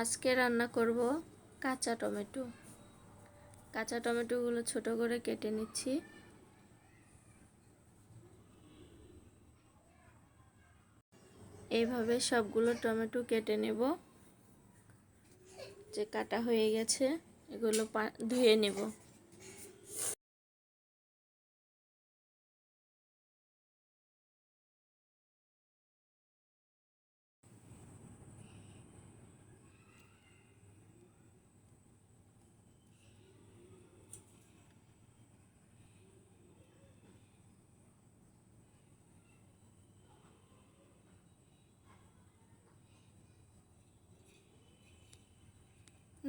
আজকে রান্না করব কাঁচা টমেটো। কাঁচা টমেটোগুলো ছোট করে কেটে নিচ্ছি। এইভাবে সবগুলো টমেটো কেটে নেব। যে কাটা হয়ে গেছে, এগুলো ধুয়ে নেব।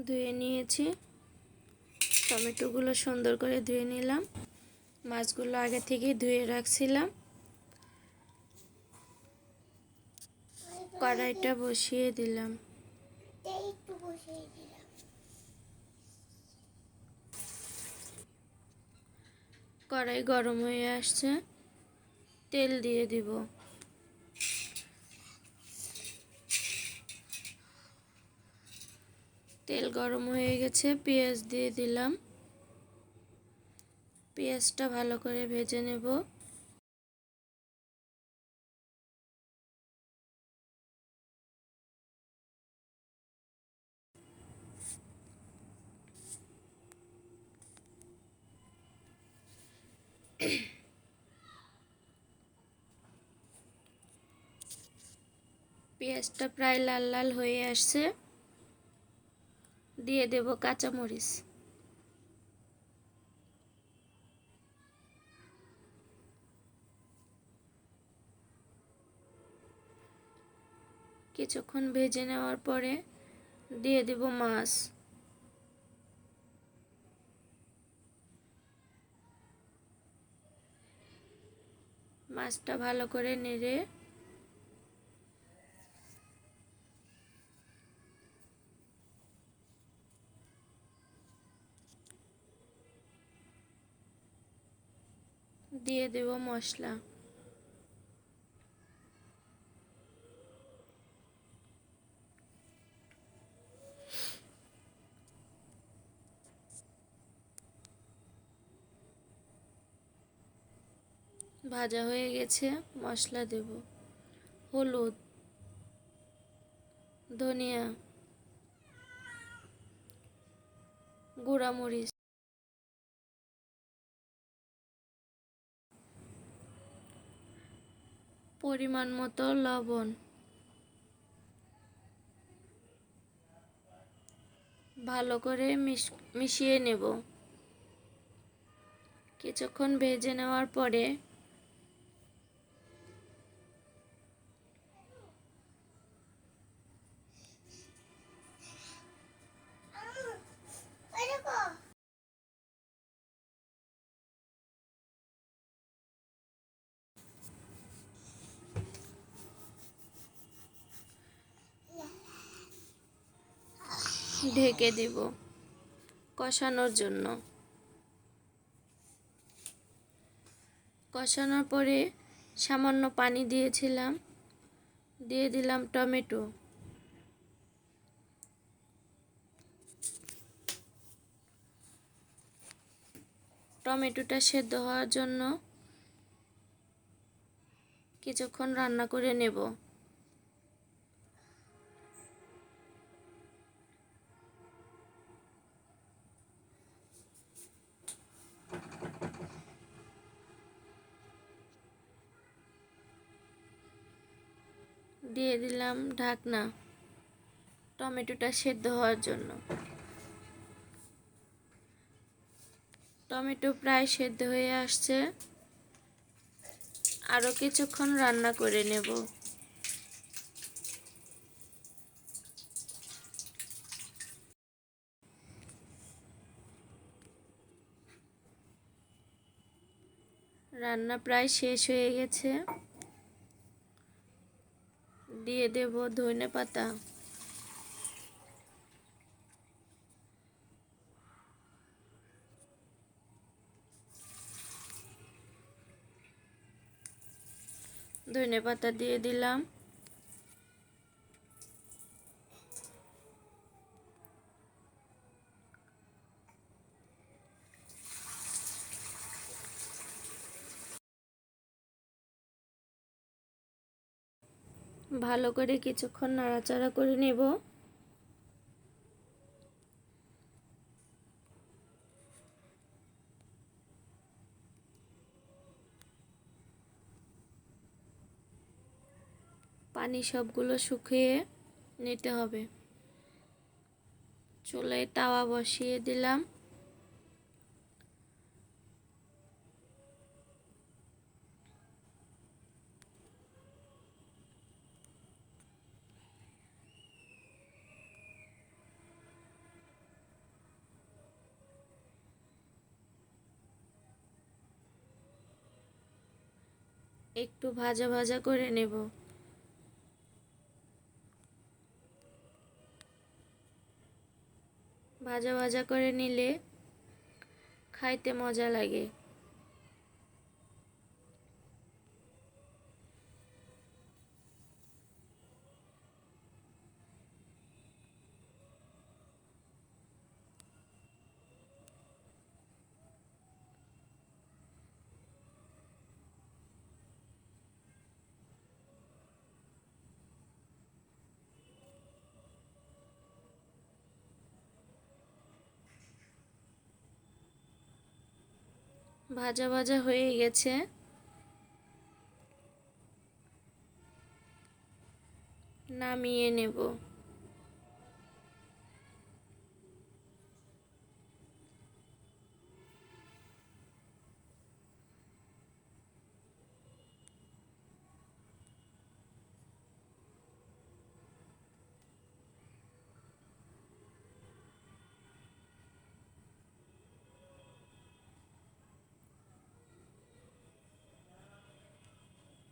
ধুয়ে নিয়েছি। টমেটোগুলো সুন্দর করে ধুয়ে নিলাম। মাছগুলো আগে থেকে ধুয়ে রাখছিলাম। কড়াইটা বসিয়ে দিলাম। কড়াই গরম হয়ে আসছে। তেল দিয়ে দিব। তেল গরম হয়ে গেছে, পেঁয়াজ দিয়ে দিলাম। পেঁয়াজটা ভালো করে ভেজে নেব। পেঁয়াজটা প্রায় লাল লাল হয়ে আসছে। দিয়ে দেব কাঁচামরিচ। কিছুক্ষণ ভেজে নেওয়ার পরে দিয়ে দেব মাছ। মাছটা ভালো করে নেড়ে দিয়ে দেব মশলা। ভাজা হয়ে গেছে মশলা দেব। হলুদ ধনিয়া গুঁড়ামরিচ। পরিমাণ মতো লবণ। ভালো করে মিশিয়ে নেব। কিছুক্ষণ ভেজে নেওয়ার পরে ঢেকে দেব কষানোর জন্য। কষানোর পরে সামান্য পানি দিয়েছিলাম, দিয়ে দিলাম টমেটো। টমেটোটা সেদ্ধ হওয়ার জন্য কিছুক্ষণ রান্না করে নেব। দিয়ে দিলাম ঢাকনা টমেটোটা সেদ্ধ হওয়ার জন্য। টমেটো প্রায় সেদ্ধ হয়ে আসছে। আরও কিছুক্ষণ রান্না করে নেব। রান্না প্রায় শেষ হয়ে গেছে। দিয়ে দেব ধনে পাতা। ধনে পাতা দিয়ে দিলাম। ভালো করে কিছুক্ষণ নাড়াচাড়া করে নেব। পানি সবগুলো শুকিয়ে নিতে হবে। চুলায় তাওয়া বসিয়ে দিলাম। একটু ভাজা ভাজা করে নেব। ভাজা ভাজা করে নিলে খাইতে মজা লাগে। ভাজা ভাজা হয়ে গেছে। নামিয়ে নেব।